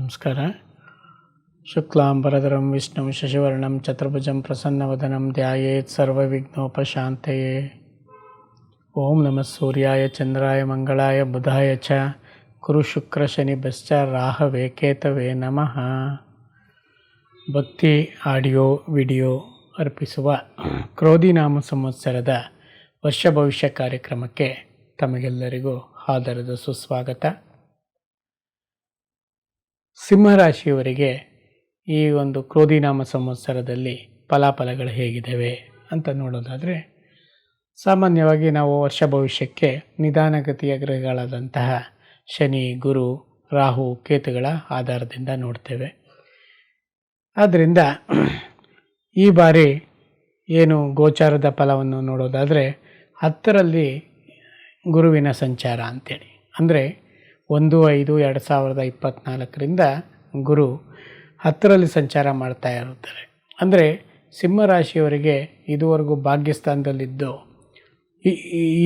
ನಮಸ್ಕಾರ. ಶುಕ್ಲಾಂಬರಧರಂ ವಿಷ್ಣು, ಶಶಿವರ್ಣಂ, ಚತುರ್ಭುಜಂ, ಪ್ರಸನ್ನವದನಂ, ಧ್ಯಾಯೇತ್, ಸರ್ವವಿಘ್ನೋಪಶಾಂತಯೇ. ಓಂ ನಮಃ ಸೂರ್ಯಾಯ, ಚಂದ್ರಾಯ, ಮಂಗಳಾಯ, ಬುಧಾಯ ಚ. ಕುರು ಶುಕ್ರ ಶನಿ ಬಶ್ಚ ರಾಹವೇ, ಕೇತವೇ ನಮಃ. ಭಕ್ತಿ, ಆಡಿಯೋ, ವಿಡಿಯೋ ಅರ್ಪಿಸುವ ಕ್ರೋಧಿನಾಮ ಸಂವತ್ಸರದ ವರ್ಷ ಭವಿಷ್ಯ ಕಾರ್ಯಕ್ರಮಕ್ಕೆ ತಮಗೆಲ್ಲರಿಗೂ ಆದರದ ಸುಸ್ವಾಗತ. ಸಿಂಹರಾಶಿಯವರಿಗೆ ಈ ಒಂದು ಕ್ರೋಧಿನಾಮ ಸಂವತ್ಸರದಲ್ಲಿ ಫಲಾಫಲಗಳು ಹೇಗಿದ್ದಾವೆ ಅಂತ ನೋಡೋದಾದರೆ, ಸಾಮಾನ್ಯವಾಗಿ ನಾವು ವರ್ಷ ಭವಿಷ್ಯಕ್ಕೆ ನಿಧಾನಗತಿಯ ಗ್ರಹಗಳಾದಂತಹ ಶನಿ, ಗುರು, ರಾಹು, ಕೇತುಗಳ ಆಧಾರದಿಂದ ನೋಡ್ತೇವೆ. ಆದ್ದರಿಂದ ಈ ಬಾರಿ ಏನು ಗೋಚಾರದ ಫಲವನ್ನು ನೋಡೋದಾದರೆ ಹತ್ತರಲ್ಲಿ ಗುರುವಿನ ಸಂಚಾರ ಅಂತೇಳಿ. ಅಂದರೆ ಒಂದು ಐದು ಎರಡು ಸಾವಿರದ ಇಪ್ಪತ್ತ್ನಾಲ್ಕರಿಂದ ಗುರು ಹತ್ತರಲ್ಲಿ ಸಂಚಾರ ಮಾಡ್ತಾ ಇರುತ್ತಾರೆ. ಅಂದರೆ ಸಿಂಹರಾಶಿಯವರಿಗೆ ಇದುವರೆಗೂ ಭಾಗ್ಯಸ್ಥಾನದಲ್ಲಿದ್ದು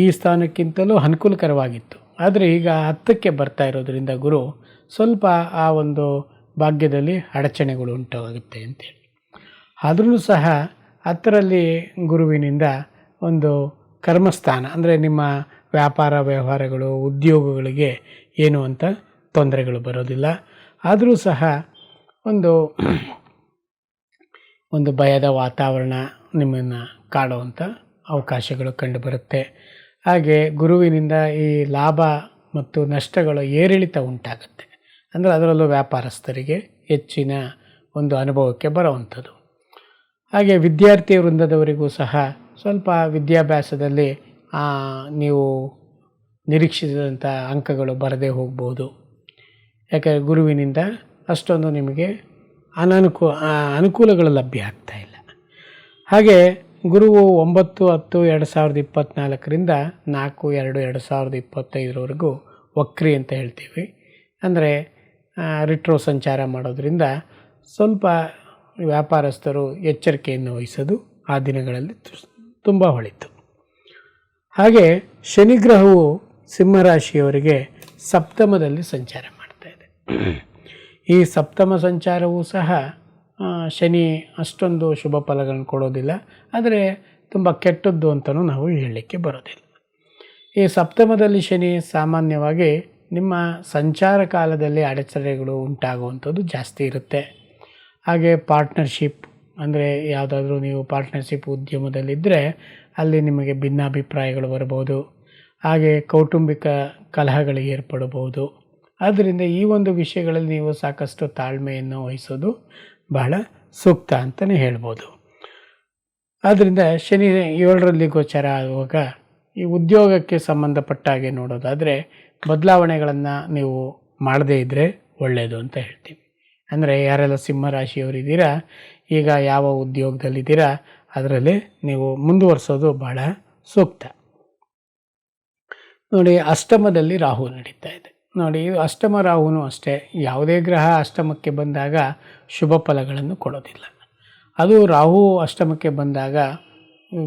ಈ ಸ್ಥಾನಕ್ಕಿಂತಲೂ ಅನುಕೂಲಕರವಾಗಿತ್ತು. ಆದರೆ ಈಗ ಹತ್ತಕ್ಕೆ ಬರ್ತಾ ಇರೋದರಿಂದ ಗುರು ಸ್ವಲ್ಪ ಆ ಒಂದು ಭಾಗ್ಯದಲ್ಲಿ ಅಡಚಣೆಗಳು ಉಂಟಾಗುತ್ತೆ ಅಂತೇಳಿ. ಆದ್ರೂ ಸಹ ಹತ್ತರಲ್ಲಿ ಗುರುವಿನಿಂದ ಒಂದು ಕರ್ಮಸ್ಥಾನ, ಅಂದರೆ ನಿಮ್ಮ ವ್ಯಾಪಾರ ವ್ಯವಹಾರಗಳು, ಉದ್ಯೋಗಗಳಿಗೆ ಏನು ಅಂತ ತೊಂದರೆಗಳು ಬರೋದಿಲ್ಲ. ಆದರೂ ಸಹ ಒಂದು ಒಂದು ಭಯದ ವಾತಾವರಣ ನಿಮ್ಮನ್ನು ಕಾಡುವಂಥ ಅವಕಾಶಗಳು ಕಂಡುಬರುತ್ತೆ. ಹಾಗೆ ಗುರುವಿನಿಂದ ಈ ಲಾಭ ಮತ್ತು ನಷ್ಟಗಳು ಏರಿಳಿತ ಉಂಟಾಗುತ್ತೆ. ಅಂದರೆ ಅದರಲ್ಲೂ ವ್ಯಾಪಾರಸ್ಥರಿಗೆ ಹೆಚ್ಚಿನ ಒಂದು ಅನುಭವಕ್ಕೆ ಬರುವಂಥದ್ದು. ಹಾಗೆ ವಿದ್ಯಾರ್ಥಿ ವೃಂದದವರಿಗೂ ಸಹ ಸ್ವಲ್ಪ ವಿದ್ಯಾಭ್ಯಾಸದಲ್ಲಿ ನೀವು ನಿರೀಕ್ಷಿಸಿದಂಥ ಅಂಕಗಳು ಬರದೇ ಹೋಗ್ಬೋದು. ಯಾಕಂದರೆ ಗುರುವಿನಿಂದ ಅಷ್ಟೊಂದು ನಿಮಗೆ ಅನನುಕೂ ಅನುಕೂಲಗಳು ಲಭ್ಯ ಆಗ್ತಾಯಿಲ್ಲ ಹಾಗೆ ಗುರುವು ಒಂಬತ್ತು, ಹತ್ತು, ಎರಡು ಸಾವಿರದ ಇಪ್ಪತ್ತ್ನಾಲ್ಕರಿಂದ ನಾಲ್ಕು, ಎರಡು ಎರಡು ಸಾವಿರದ ಇಪ್ಪತ್ತೈದರವರೆಗೂ ವಕ್ರಿ ಅಂತ ಹೇಳ್ತೀವಿ. ಅಂದರೆ ರಿಟ್ರೋ ಸಂಚಾರ ಮಾಡೋದರಿಂದ ಸ್ವಲ್ಪ ವ್ಯಾಪಾರಸ್ಥರು ಎಚ್ಚರಿಕೆಯನ್ನು ವಹಿಸೋದು ಆ ದಿನಗಳಲ್ಲಿ ತುಂಬ ಹೊಳಿತು ಹಾಗೆ ಶನಿಗ್ರಹವು ಸಿಂಹರಾಶಿಯವರಿಗೆ ಸಪ್ತಮದಲ್ಲಿ ಸಂಚಾರ ಮಾಡ್ತಾ ಇದೆ. ಈ ಸಪ್ತಮ ಸಂಚಾರವೂ ಸಹ ಶನಿ ಅಷ್ಟೊಂದು ಶುಭ ಫಲಗಳನ್ನು ಕೊಡೋದಿಲ್ಲ. ಆದರೆ ತುಂಬ ಕೆಟ್ಟದ್ದು ಅಂತಲೂ ನಾವು ಹೇಳಲಿಕ್ಕೆ ಬರೋದಿಲ್ಲ. ಈ ಸಪ್ತಮದಲ್ಲಿ ಶನಿ ಸಾಮಾನ್ಯವಾಗಿ ನಿಮ್ಮ ಸಂಚಾರ ಕಾಲದಲ್ಲಿ ಅಡೆತಡೆಗಳು ಉಂಟಾಗುವಂಥದ್ದು ಜಾಸ್ತಿ ಇರುತ್ತೆ. ಹಾಗೆ ಪಾರ್ಟ್ನರ್ಶಿಪ್ ಅಂದರೆ ಯಾವುದಾದ್ರೂ ನೀವು ಪಾರ್ಟ್ನರ್ಶಿಪ್ ಉದ್ಯಮದಲ್ಲಿದ್ದರೆ ಅಲ್ಲಿ ನಿಮಗೆ ಭಿನ್ನಾಭಿಪ್ರಾಯಗಳು ಬರಬಹುದು. ಹಾಗೆ ಕೌಟುಂಬಿಕ ಕಲಹಗಳು ಏರ್ಪಡಬಹುದು. ಆದ್ದರಿಂದ ಈ ಒಂದು ವಿಷಯಗಳಲ್ಲಿ ನೀವು ಸಾಕಷ್ಟು ತಾಳ್ಮೆಯನ್ನು ವಹಿಸೋದು ಬಹಳ ಸೂಕ್ತ ಅಂತಲೇ ಹೇಳ್ಬೋದು. ಆದ್ದರಿಂದ ಶನಿ ಏಳರಲ್ಲಿ ಗೋಚರ ಆಗುವಾಗ ಈ ಉದ್ಯೋಗಕ್ಕೆ ಸಂಬಂಧಪಟ್ಟ ಹಾಗೆ ನೋಡೋದಾದರೆ ಬದಲಾವಣೆಗಳನ್ನು ನೀವು ಮಾಡದೇ ಇದ್ದರೆ ಒಳ್ಳೆಯದು ಅಂತ ಹೇಳ್ತೀವಿ ಅಂದರೆ ಯಾರೆಲ್ಲ ಸಿಂಹರಾಶಿಯವರಿದ್ದೀರಾ ಈಗ ಯಾವ ಉದ್ಯೋಗದಲ್ಲಿದ್ದೀರಾ ಅದರಲ್ಲಿ ನೀವು ಮುಂದುವರಿಸೋದು ಬಹಳ ಸೂಕ್ತ. ನೋಡಿ, ಅಷ್ಟಮದಲ್ಲಿ ರಾಹು ನಡೀತಾ ಇದೆ. ನೋಡಿ, ಅಷ್ಟಮ ರಾಹುನೂ ಅಷ್ಟೇ. ಯಾವುದೇ ಗ್ರಹ ಅಷ್ಟಮಕ್ಕೆ ಬಂದಾಗ ಶುಭ ಫಲಗಳನ್ನು ಕೊಡೋದಿಲ್ಲ. ಅದು ರಾಹು ಅಷ್ಟಮಕ್ಕೆ ಬಂದಾಗ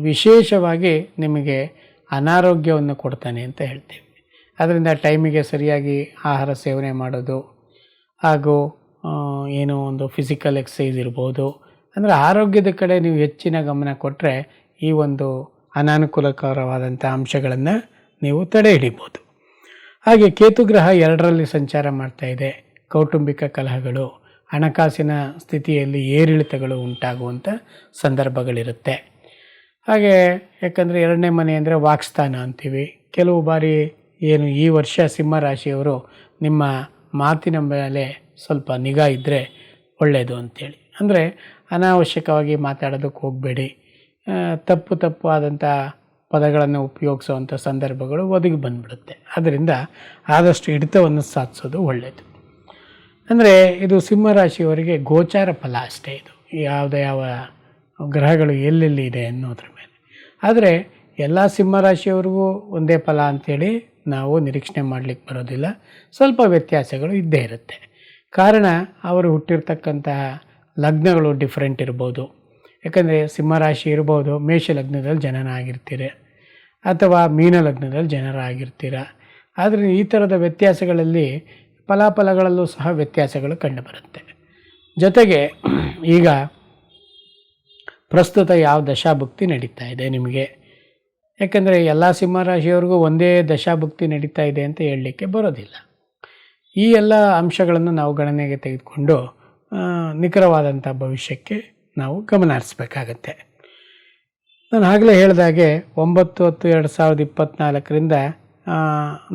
ವಿಶೇಷವಾಗಿ ನಿಮಗೆ ಅನಾರೋಗ್ಯವನ್ನು ಕೊಡ್ತಾನೆ ಅಂತ ಹೇಳ್ತೀವಿ. ಅದರಿಂದ ಟೈಮಿಗೆ ಸರಿಯಾಗಿ ಆಹಾರ ಸೇವನೆ ಮಾಡೋದು ಹಾಗೂ ಏನೋ ಒಂದು ಫಿಸಿಕಲ್ ಎಕ್ಸಸೈಸ್ ಇರ್ಬೋದು ಅಂದರೆ ಆರೋಗ್ಯದ ಕಡೆ ನೀವು ಹೆಚ್ಚಿನ ಗಮನ ಕೊಟ್ಟರೆ ಈ ಒಂದು ಅನಾನುಕೂಲಕರವಾದಂಥ ಅಂಶಗಳನ್ನು ನೀವು ತಡೆ ಹಿಡಿಬೋದು ಹಾಗೆ ಕೇತುಗ್ರಹ ಎರಡರಲ್ಲಿ ಸಂಚಾರ ಮಾಡ್ತಾ ಇದೆ. ಕೌಟುಂಬಿಕ ಕಲಹಗಳು, ಹಣಕಾಸಿನ ಸ್ಥಿತಿಯಲ್ಲಿ ಏರಿಳಿತಗಳು ಉಂಟಾಗುವಂಥ ಸಂದರ್ಭಗಳಿರುತ್ತೆ. ಹಾಗೆ ಯಾಕಂದರೆ ಎರಡನೇ ಮನೆ ಅಂದರೆ ವಾಕ್ಸ್ಥಾನ ಅಂತೀವಿ. ಕೆಲವು ಬಾರಿ ಏನು ಈ ವರ್ಷ ಸಿಂಹರಾಶಿಯವರು ನಿಮ್ಮ ಮಾತಿನ ಮೇಲೆ ಸ್ವಲ್ಪ ನಿಗಾ ಇದ್ದರೆ ಒಳ್ಳೆಯದು ಅಂಥೇಳಿ ಅಂದರೆ ಅನಾವಶ್ಯಕವಾಗಿ ಮಾತಾಡೋದಕ್ಕೆ ಹೋಗಬೇಡಿ. ತಪ್ಪು ತಪ್ಪು ಆದಂಥ ಪದಗಳನ್ನು ಉಪಯೋಗಿಸುವಂಥ ಸಂದರ್ಭಗಳು ಒದಗಿ ಬಂದ್ಬಿಡುತ್ತೆ. ಅದರಿಂದ ಆದಷ್ಟು ಹಿಡಿತವನ್ನು ಸಾಧಿಸೋದು ಒಳ್ಳೆಯದು ಅಂದರೆ ಇದು ಸಿಂಹರಾಶಿಯವರಿಗೆ ಗೋಚಾರ ಫಲ ಅಷ್ಟೇ ಇದು. ಯಾವುದೇ ಯಾವ ಗ್ರಹಗಳು ಎಲ್ಲೆಲ್ಲಿ ಇದೆ ಅನ್ನೋದ್ರ ಮೇಲೆ. ಆದರೆ ಎಲ್ಲ ಸಿಂಹರಾಶಿಯವರಿಗೂ ಒಂದೇ ಫಲ ಅಂಥೇಳಿ ನಾವು ನಿರೀಕ್ಷಣೆ ಮಾಡಲಿಕ್ಕೆ ಬರೋದಿಲ್ಲ. ಸ್ವಲ್ಪ ವ್ಯತ್ಯಾಸಗಳು ಇದ್ದೇ ಇರುತ್ತೆ. ಕಾರಣ ಅವರು ಹುಟ್ಟಿರ್ತಕ್ಕಂತಹ ಲಗ್ನಗಳು ಡಿಫ್ರೆಂಟ್ ಇರ್ಬೋದು. ಯಾಕಂದರೆ ಸಿಂಹರಾಶಿ ಇರ್ಬೋದು, ಮೇಷ ಲಗ್ನದಲ್ಲಿ ಜನನ ಆಗಿರ್ತೀರಿ ಅಥವಾ ಮೀನ ಲಗ್ನದಲ್ಲಿ ಜನರಾಗಿರ್ತೀರ. ಆದರೆ ಈ ಥರದ ವ್ಯತ್ಯಾಸಗಳಲ್ಲಿ ಫಲಾಫಲಗಳಲ್ಲೂ ಸಹ ವ್ಯತ್ಯಾಸಗಳು ಕಂಡುಬರುತ್ತೆ. ಜೊತೆಗೆ ಈಗ ಪ್ರಸ್ತುತ ಯಾವ ದಶಾಭುಕ್ತಿ ನಡೀತಾ ಇದೆ ನಿಮಗೆ? ಯಾಕಂದರೆ ಎಲ್ಲ ಸಿಂಹರಾಶಿಯವ್ರಿಗೂ ಒಂದೇ ದಶಾಭುಕ್ತಿ ನಡೀತಾ ಇದೆ ಅಂತ ಹೇಳಲಿಕ್ಕೆ ಬರೋದಿಲ್ಲ. ಈ ಎಲ್ಲ ಅಂಶಗಳನ್ನು ನಾವು ಗಣನೆಗೆ ತೆಗೆದುಕೊಂಡು ನಿಖರವಾದಂಥ ಭವಿಷ್ಯಕ್ಕೆ ನಾವು ಗಮನ ಹರಿಸ್ಬೇಕಾಗತ್ತೆ. ನಾನು ಆಗಲೇ ಹೇಳಿದಾಗೆ ಒಂಬತ್ತು ಹತ್ತು ಎರಡು ಸಾವಿರದ ಇಪ್ಪತ್ತ್ನಾಲ್ಕರಿಂದ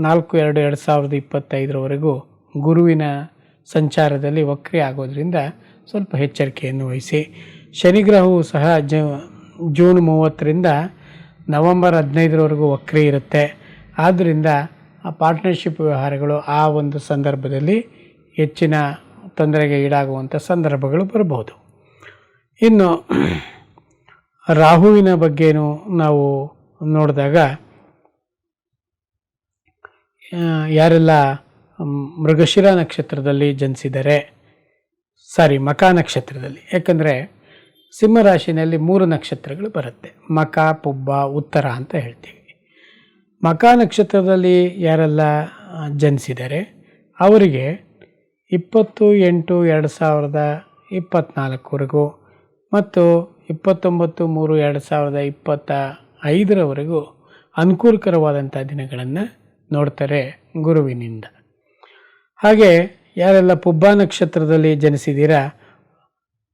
ನಾಲ್ಕು ಎರಡು ಎರಡು ಸಾವಿರದ ಇಪ್ಪತ್ತೈದರವರೆಗೂ ಗುರುವಿನ ಸಂಚಾರದಲ್ಲಿ ವಕ್ರಿ ಆಗೋದ್ರಿಂದ ಸ್ವಲ್ಪ ಎಚ್ಚರಿಕೆಯನ್ನು ವಹಿಸಿ. ಶನಿಗ್ರಹವು ಸಹ ಜೂನ್ ಮೂವತ್ತರಿಂದ ನವಂಬರ್ ಹದಿನೈದರವರೆಗೂ ವಕ್ರಿ ಇರುತ್ತೆ. ಆದ್ದರಿಂದ ಆ ಪಾರ್ಟ್ನರ್ಶಿಪ್ ವ್ಯವಹಾರಗಳು ಆ ಒಂದು ಸಂದರ್ಭದಲ್ಲಿ ಹೆಚ್ಚಿನ ತೊಂದರೆಗೆ ಈಡಾಗುವಂಥ ಸಂದರ್ಭಗಳು ಬರಬಹುದು. ಇನ್ನು ರಾಹುವಿನ ಬಗ್ಗೆನೂ ನಾವು ನೋಡಿದಾಗ ಯಾರೆಲ್ಲ ಮೃಗಶಿರ ನಕ್ಷತ್ರದಲ್ಲಿ ಜನಿಸಿದರೆ, ಸಾರಿ, ಮಕ ನಕ್ಷತ್ರದಲ್ಲಿ, ಯಾಕಂದರೆ ಸಿಂಹರಾಶಿನಲ್ಲಿ ಮೂರು ನಕ್ಷತ್ರಗಳು ಬರುತ್ತೆ. ಮಕ, ಪುಬ್ಬ, ಉತ್ತರ ಅಂತ ಹೇಳ್ತೀವಿ. ಮಕ ನಕ್ಷತ್ರದಲ್ಲಿ ಯಾರೆಲ್ಲ ಜನಿಸಿದರೆ, ಅವರಿಗೆ ಇಪ್ಪತ್ತು ಎಂಟು ಎರಡು ಸಾವಿರದ ಇಪ್ಪತ್ತ್ನಾಲ್ಕವರೆಗೂ ಮತ್ತು ಇಪ್ಪತ್ತೊಂಬತ್ತು ಮೂರು ಎರಡು ಸಾವಿರದ ಇಪ್ಪತ್ತ ಐದರವರೆಗೂ ಅನುಕೂಲಕರವಾದಂಥ ದಿನಗಳನ್ನು ನೋಡ್ತಾರೆ ಗುರುವಿನಿಂದ. ಹಾಗೆ ಯಾರೆಲ್ಲ ಪುಬ್ಬ ನಕ್ಷತ್ರದಲ್ಲಿ ಜನಿಸಿದ್ದೀರಾ,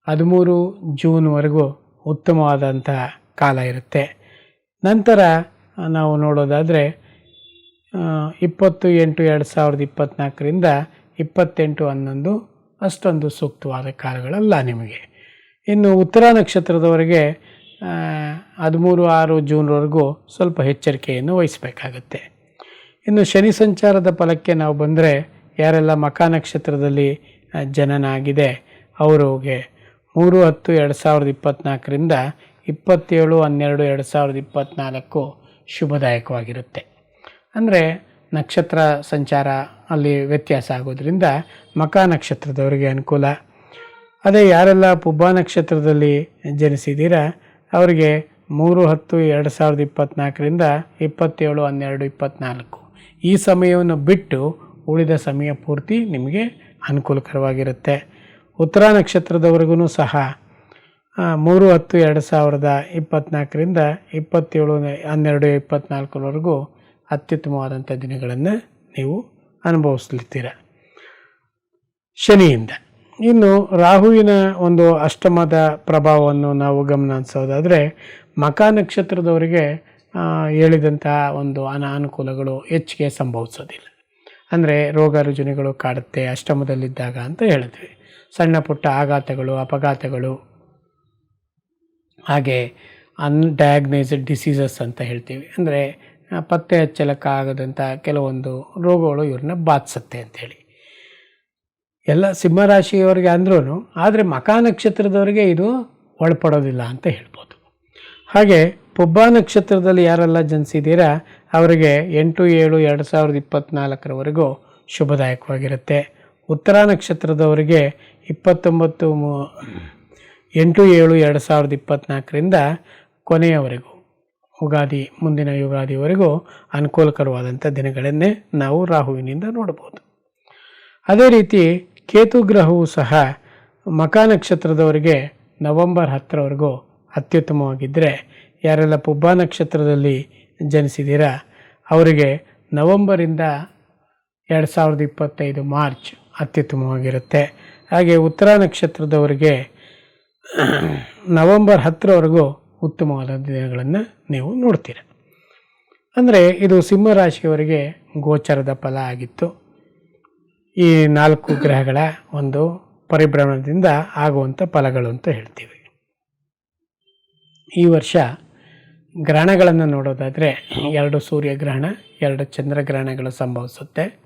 ಹದಿಮೂರು ಜೂನ್ವರೆಗೂ ಉತ್ತಮವಾದಂಥ ಕಾಲ ಇರುತ್ತೆ. ನಂತರ ನಾವು ನೋಡೋದಾದರೆ ಇಪ್ಪತ್ತು ಎಂಟು ಎರಡು ಸಾವಿರದ ಇಪ್ಪತ್ತ್ನಾಲ್ಕರಿಂದ ಇಪ್ಪತ್ತೆಂಟು ಹನ್ನೊಂದು ಅಷ್ಟೊಂದು ಸೂಕ್ತವಾದ ಕಾಲಗಳಲ್ಲ ನಿಮಗೆ. ಇನ್ನು ಉತ್ತರ ನಕ್ಷತ್ರದವರೆಗೆ ಹದಿಮೂರು ಆರು ಜೂನ್ವರೆಗೂ ಸ್ವಲ್ಪ ಎಚ್ಚರಿಕೆಯನ್ನು ವಹಿಸಬೇಕಾಗತ್ತೆ. ಇನ್ನು ಶನಿ ಸಂಚಾರದ ಫಲಕ್ಕೆ ನಾವು ಬಂದರೆ, ಯಾರೆಲ್ಲ ಮಕ ನಕ್ಷತ್ರದಲ್ಲಿ ಜನನ ಆಗಿದೆ ಅವರಿಗೆ ಮೂರು ಹತ್ತು ಎರಡು ಸಾವಿರದ ಇಪ್ಪತ್ತ್ನಾಲ್ಕರಿಂದ ಇಪ್ಪತ್ತೇಳು ಹನ್ನೆರಡು ಎರಡು ಸಾವಿರದ ಇಪ್ಪತ್ತ್ನಾಲ್ಕು ಶುಭದಾಯಕವಾಗಿರುತ್ತೆ. ಅಂದರೆ ನಕ್ಷತ್ರ ಸಂಚಾರ ಅಲ್ಲಿ ವ್ಯತ್ಯಾಸ ಆಗೋದ್ರಿಂದ ಮಕ ನಕ್ಷತ್ರದವರಿಗೆ ಅನುಕೂಲ. ಅದೇ ಯಾರೆಲ್ಲ ಪುಬ್ಬ ನಕ್ಷತ್ರದಲ್ಲಿ ಜನಿಸಿದ್ದೀರಾ ಅವರಿಗೆ ಮೂರು ಹತ್ತು ಎರಡು ಸಾವಿರದ ಇಪ್ಪತ್ತ್ನಾಲ್ಕರಿಂದ ಇಪ್ಪತ್ತೇಳು ಹನ್ನೆರಡು ಇಪ್ಪತ್ತ್ನಾಲ್ಕು ಈ ಸಮಯವನ್ನು ಬಿಟ್ಟು ಉಳಿದ ಸಮಯ ಪೂರ್ತಿ ನಿಮಗೆ ಅನುಕೂಲಕರವಾಗಿರುತ್ತೆ. ಉತ್ತರ ನಕ್ಷತ್ರದವರೆಗೂ ಸಹ ಮೂರು ಹತ್ತು ಎರಡು ಸಾವಿರದ ಇಪ್ಪತ್ತ್ನಾಲ್ಕರಿಂದ ಇಪ್ಪತ್ತೇಳು ಹನ್ನೆರಡು ಇಪ್ಪತ್ತ್ನಾಲ್ಕರವರೆಗೂ ಅತ್ಯುತ್ತಮವಾದಂಥ ದಿನಗಳನ್ನು ನೀವು ಅನುಭವಿಸ್ಲಿತ್ತೀರ. ಶನಿಯಿಂದ. ಇನ್ನು ರಾಹುವಿನ ಒಂದು ಅಷ್ಟಮದ ಪ್ರಭಾವವನ್ನು ನಾವು ಗಮನಿಸೋದಾದರೆ ಮಕ ನಕ್ಷತ್ರದವರಿಗೆ ಹೇಳಿದಂಥ ಒಂದು ಅನಾನುಕೂಲಗಳು ಹೆಚ್ಚಿಗೆ ಸಂಭವಿಸೋದಿಲ್ಲ. ಅಂದರೆ ರೋಗ ರುಜಿನಗಳು ಕಾಡುತ್ತೆ, ಅಷ್ಟಮದಲ್ಲಿದ್ದಾಗ ಅಂತ ಹೇಳಿದ್ವಿ. ಸಣ್ಣ ಪುಟ್ಟ ಆಘಾತಗಳು, ಅಪಘಾತಗಳು, ಹಾಗೆ ಅನ್ಡಯಾಗ್ನೈಸ್ಡ್ ಡಿಸೀಸಸ್ ಅಂತ ಹೇಳ್ತೀವಿ. ಅಂದರೆ ಪತ್ತೆ ಹಚ್ಚಲಕ್ಕಾಗದಂಥ ಕೆಲವೊಂದು ರೋಗಗಳು ಇವ್ರನ್ನ ಬಾಧಿಸುತ್ತೆ ಅಂಥೇಳಿ ಎಲ್ಲ ಸಿಂಹರಾಶಿಯವರಿಗೆ ಅಂದ್ರೂ ಆದರೆ ಮಕ ನಕ್ಷತ್ರದವರಿಗೆ ಇದು ಒಳಪಡೋದಿಲ್ಲ ಅಂತ ಹೇಳ್ಬೋದು. ಹಾಗೆ ಪುಬ್ಬ ನಕ್ಷತ್ರದಲ್ಲಿ ಯಾರೆಲ್ಲ ಜನಿಸಿದ್ದೀರಾ, ಅವರಿಗೆ ಎಂಟು, ಏಳು, ಎರಡು ಸಾವಿರದ ಇಪ್ಪತ್ತ್ನಾಲ್ಕರವರೆಗೂ ಶುಭದಾಯಕವಾಗಿರುತ್ತೆ. ಉತ್ತರ ನಕ್ಷತ್ರದವರಿಗೆ ಇಪ್ಪತ್ತೊಂಬತ್ತು ಎಂಟು, ಏಳು, ಎರಡು ಸಾವಿರದ ಇಪ್ಪತ್ತ್ನಾಲ್ಕರಿಂದ ಕೊನೆಯವರೆಗೂ ಯುಗಾದಿ, ಮುಂದಿನ ಯುಗಾದಿವರೆಗೂ ಅನುಕೂಲಕರವಾದಂಥ ದಿನಗಳನ್ನೇ ನಾವು ರಾಹುವಿನಿಂದ ನೋಡ್ಬೋದು ಅದೇ ರೀತಿ ಕೇತು ಗ್ರಹವು ಸಹ ಮಕ ನಕ್ಷತ್ರದವರಿಗೆ ನವೆಂಬರ್ ಹತ್ತರವರೆಗೂ ಅತ್ಯುತ್ತಮವಾಗಿದ್ದರೆ ಯಾರೆಲ್ಲ ಪುಬ್ಬ ನಕ್ಷತ್ರದಲ್ಲಿ ಜನಿಸಿದ್ದೀರಾ, ಅವರಿಗೆ ನವಂಬರಿಂದ ಎರಡು ಸಾವಿರದ ಇಪ್ಪತ್ತೈದು ಮಾರ್ಚ್ ಅತ್ಯುತ್ತಮವಾಗಿರುತ್ತೆ. ಹಾಗೆ ಉತ್ತರ ನಕ್ಷತ್ರದವರಿಗೆ ನವಂಬರ್ ಹತ್ತರವರೆಗೂ ಉತ್ತಮವಾದ ದಿನಗಳನ್ನು ನೀವು ನೋಡ್ತೀರ. ಅಂದರೆ ಇದು ಸಿಂಹರಾಶಿಯವರಿಗೆ ಗೋಚರದ ಫಲ ಆಗಿತ್ತು. ಈ ನಾಲ್ಕು ಗ್ರಹಗಳ ಒಂದು ಪರಿಭ್ರಮಣದಿಂದ ಆಗುವಂಥ ಫಲಗಳು ಅಂತ ಹೇಳ್ತೀವಿ. ಈ ವರ್ಷ ಗ್ರಹಣಗಳನ್ನು ನೋಡೋದಾದರೆ ಎರಡು ಸೂರ್ಯಗ್ರಹಣ ಎರಡು ಚಂದ್ರಗ್ರಹಣಗಳು ಸಂಭವಿಸುತ್ತೆ.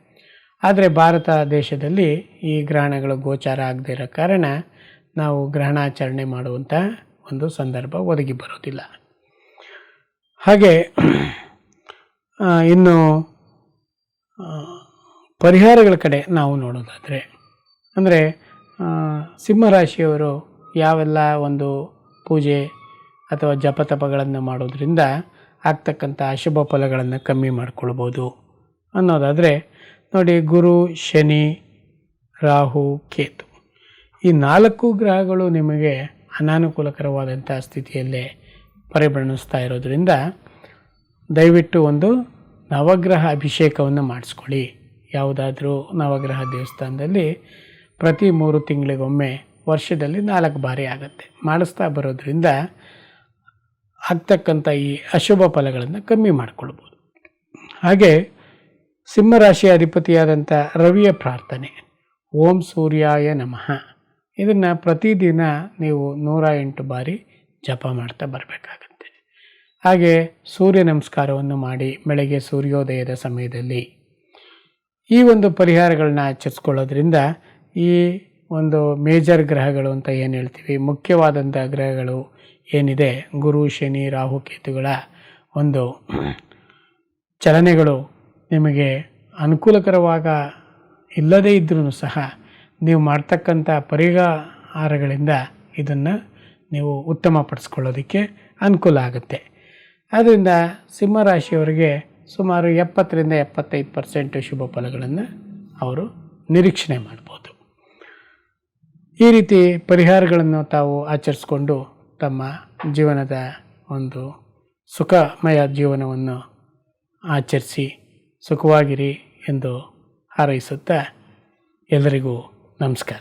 ಆದರೆ ಭಾರತ ದೇಶದಲ್ಲಿ ಈ ಗ್ರಹಣಗಳು ಗೋಚಾರ ಆಗದೇ ಇರೋ ಕಾರಣ ನಾವು ಗ್ರಹಣಾಚರಣೆ ಮಾಡುವಂಥ ಒಂದು ಸಂದರ್ಭ ಒದಗಿ ಬರೋದಿಲ್ಲ ಹಾಗೆ ಇನ್ನು ಪರಿಹಾರಗಳ ಕಡೆ ನಾವು ನೋಡೋದಾದರೆ, ಅಂದರೆ ಸಿಂಹರಾಶಿಯವರು ಯಾವೆಲ್ಲ ಒಂದು ಪೂಜೆ ಅಥವಾ ಜಪತಪಗಳನ್ನು ಮಾಡೋದರಿಂದ ಆಗ್ತಕ್ಕಂಥ ಅಶುಭ ಫಲಗಳನ್ನು ಕಮ್ಮಿ ಮಾಡಿಕೊಳ್ಬೋದು. ಅನ್ನೋದಾದರೆ, ನೋಡಿ, ಗುರು, ಶನಿ, ರಾಹು, ಕೇತು. ಈ ನಾಲ್ಕು ಗ್ರಹಗಳು ನಿಮಗೆ ಅನಾನುಕೂಲಕರವಾದಂಥ ಸ್ಥಿತಿಯಲ್ಲೇ ಪರಿಗಣಿಸ್ತಾ ಇರೋದರಿಂದ ದಯವಿಟ್ಟು ಒಂದು ನವಗ್ರಹ ಅಭಿಷೇಕವನ್ನು ಮಾಡಿಸ್ಕೊಳ್ಳಿ. ಯಾವುದಾದರೂ ನವಗ್ರಹ ದೇವಸ್ಥಾನದಲ್ಲಿ ಪ್ರತಿ ಮೂರು ತಿಂಗಳಿಗೊಮ್ಮೆ ವರ್ಷದಲ್ಲಿ ನಾಲ್ಕು ಬಾರಿ ಆಗುತ್ತೆ. ಮಾಡಿಸ್ತಾ ಬರೋದರಿಂದ ಆಗ್ತಕ್ಕಂಥ ಈ ಅಶುಭ ಫಲಗಳನ್ನು ಕಮ್ಮಿ ಮಾಡಿಕೊಳ್ಬೋದು. ಹಾಗೆ ಸಿಂಹರಾಶಿಯ ಅಧಿಪತಿಯಾದಂಥ ರವಿಯ ಪ್ರಾರ್ಥನೆ. ಓಂ ಸೂರ್ಯಾಯ ನಮಃ. ಇದನ್ನು ಪ್ರತಿದಿನ ನೀವು ನೂರ ಎಂಟು ಬಾರಿ ಜಪ ಮಾಡ್ತಾ ಬರಬೇಕಾಗತ್ತೆ. ಹಾಗೆ ಸೂರ್ಯ ನಮಸ್ಕಾರವನ್ನು ಮಾಡಿ ಬೆಳಗ್ಗೆ ಸೂರ್ಯೋದಯದ ಸಮಯದಲ್ಲಿ ಈ ಒಂದು ಪರಿಹಾರಗಳನ್ನ ಆಚರಿಸ್ಕೊಳ್ಳೋದ್ರಿಂದ ಈ ಒಂದು ಮೇಜರ್ ಗ್ರಹಗಳು ಅಂತ ಏನು ಹೇಳ್ತೀವಿ ಮುಖ್ಯವಾದಂಥ ಗ್ರಹಗಳು ಏನಿದೆ, ಗುರು, ಶನಿ, ರಾಹು, ಕೇತುಗಳ ಒಂದು ಚಲನೆಗಳು ನಿಮಗೆ ಅನುಕೂಲಕರವಾಗ ಇಲ್ಲದೇ ಇದ್ರೂ ಸಹ ನೀವು ಮಾಡ್ತಕ್ಕಂಥ ಪರಿಹಾರಗಳಿಂದ ಇದನ್ನು ನೀವು ಉತ್ತಮಪಡಿಸ್ಕೊಳ್ಳೋದಕ್ಕೆ ಅನುಕೂಲ ಆಗುತ್ತೆ. ಆದ್ದರಿಂದ ಸಿಂಹರಾಶಿಯವರಿಗೆ ಸುಮಾರು ಎಪ್ಪತ್ತರಿಂದ ಎಪ್ಪತ್ತೈದು ಪರ್ಸೆಂಟು ಶುಭ ಫಲಗಳನ್ನು ಅವರು ನಿರೀಕ್ಷಣೆ ಮಾಡ್ಬೋದು. ಈ ರೀತಿ ಪರಿಹಾರಗಳನ್ನು ತಾವು ಆಚರಿಸ್ಕೊಂಡು ತಮ್ಮ ಜೀವನದ ಒಂದು ಸುಖಮಯ ಜೀವನವನ್ನು ಆಚರಿಸಿ ಸುಖವಾಗಿರಿ ಎಂದು ಹಾರೈಸುತ್ತಾ ಎಲ್ಲರಿಗೂ ನಮಸ್ಕಾರ.